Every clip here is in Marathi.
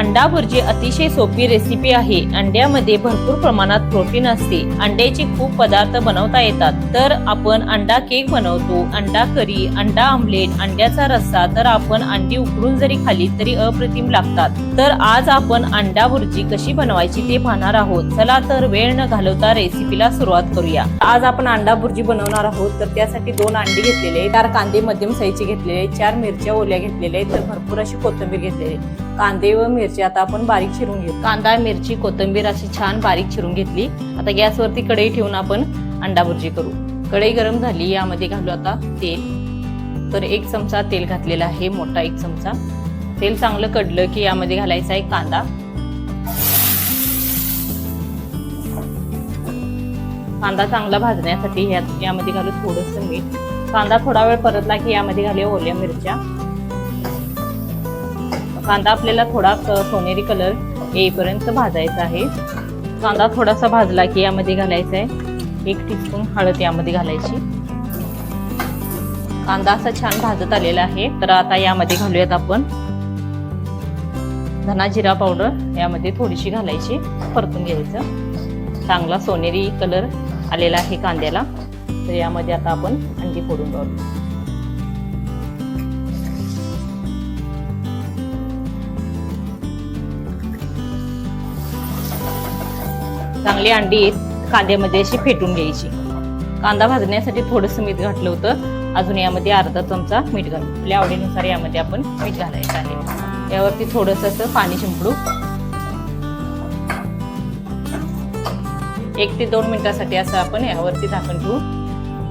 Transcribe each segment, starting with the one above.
अंडा भुर्जी अतिशय सोपी रेसिपी आहे. अंड्यामध्ये भरपूर प्रमाणात प्रोटीन असते. अंड्याचे खूप पदार्थ बनवता येतात. तर आपण अंडा केक बनवतो अंडा करी अंडा आमलेट अंड्याचा रस्सा तर आपण अंडी उकडून जरी खाली तरी अप्रतिम लागतात. तर आज आपण अंडा भुर्जी कशी बनवायची ते पाहणार आहोत. चला तर वेळ न घालवता रेसिपीला सुरुवात करूया. आज आपण अंडा भुर्जी बनवणार आहोत. तर त्यासाठी दोन अंडी घेतलेले आहेत, चार कांदे मध्यम साईजचे घेतलेले चार मिरच्या ओल्या घेतलेल्या आहेत. तर भरपूर अशी कोथिंबीर घेतलेली आहे. कांदे व मिरची आता आपण बारीक चिरून घेऊ. कांदा मिरची कोथिंबीर अशी छान बारीक चिरून घेतली. आता गॅसवरती कढई ठेवून आपण अंडा भुर्जी करू. कढई गरम झाली यामध्ये घालू आता तेल. तर एक चमचा तेल घातलेला आहे मोठा एक चमचा. तेल चांगलं कडलं की यामध्ये घालायचा आहे कांदा. कांदा चांगला भाजण्यासाठी यामध्ये घालू थोडंसं मीठ. कांदा थोडा वेळ परतला की यामध्ये घालूया ओल्या मिरच्या. कांदा आपल्याला थोडा क- सोनेरी कलर येईपर्यंत भाजायचा आहे. कांदा थोडासा भाजला की यामध्ये घालायचा आहे एक टीस्पून हळद यामध्ये घालायची. कांदा असा छान भाजत आलेला आहे. तर आता यामध्ये घालूयात आपण धना जिरा पावडर. यामध्ये थोडीशी घालायची. परतून घ्यायचं. चांगला सोनेरी कलर आलेला आहे कांद्याला. तर यामध्ये आता आपण अंडी फोडून घालू. चांगली अंडी कांद्यामध्ये अशी फेटून घ्यायची. कांदा भाजण्यासाठी थोडंसं मीठ घातलं होतं. अजून यामध्ये अर्धा चमचा मीठ घालू आपल्या आवडीनुसार यामध्ये आपण मीठ घालायचं आहे. यावरती थोडंसं असं पाणी शिंपडू. एक ते दोन मिनिटासाठी असं आपण यावरती झाकण ठेवू.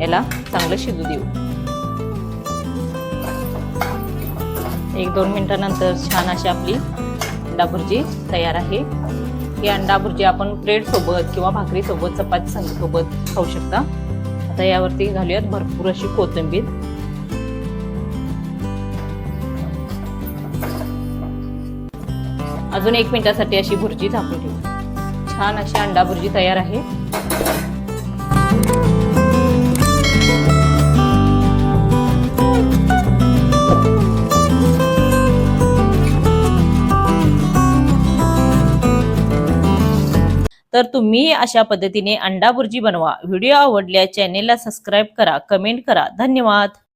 याला चांगलं शिजू देऊ. एक दोन मिनिटानंतर छान अशी आपली डाबुर्जी तयार आहे. ही अंडा भुर्जी आपण ब्रेड सोबत किंवा भाकरी सोबत चपाती संग सोबत खाऊ शकता. आता यावरती घालूयात भरपूर अशी कोथिंबीर. अजून एक मिनिटासाठी अशी भुर्जी झाकून ठेवू. छान अशी अंडा भुर्जी तयार आहे. तर तुम्ही अशा पद्धतीने अंडा भुर्जी बनवा. व्हिडिओ आवडल्या चॅनेलला सबस्क्राईब करा कमेंट करा. धन्यवाद.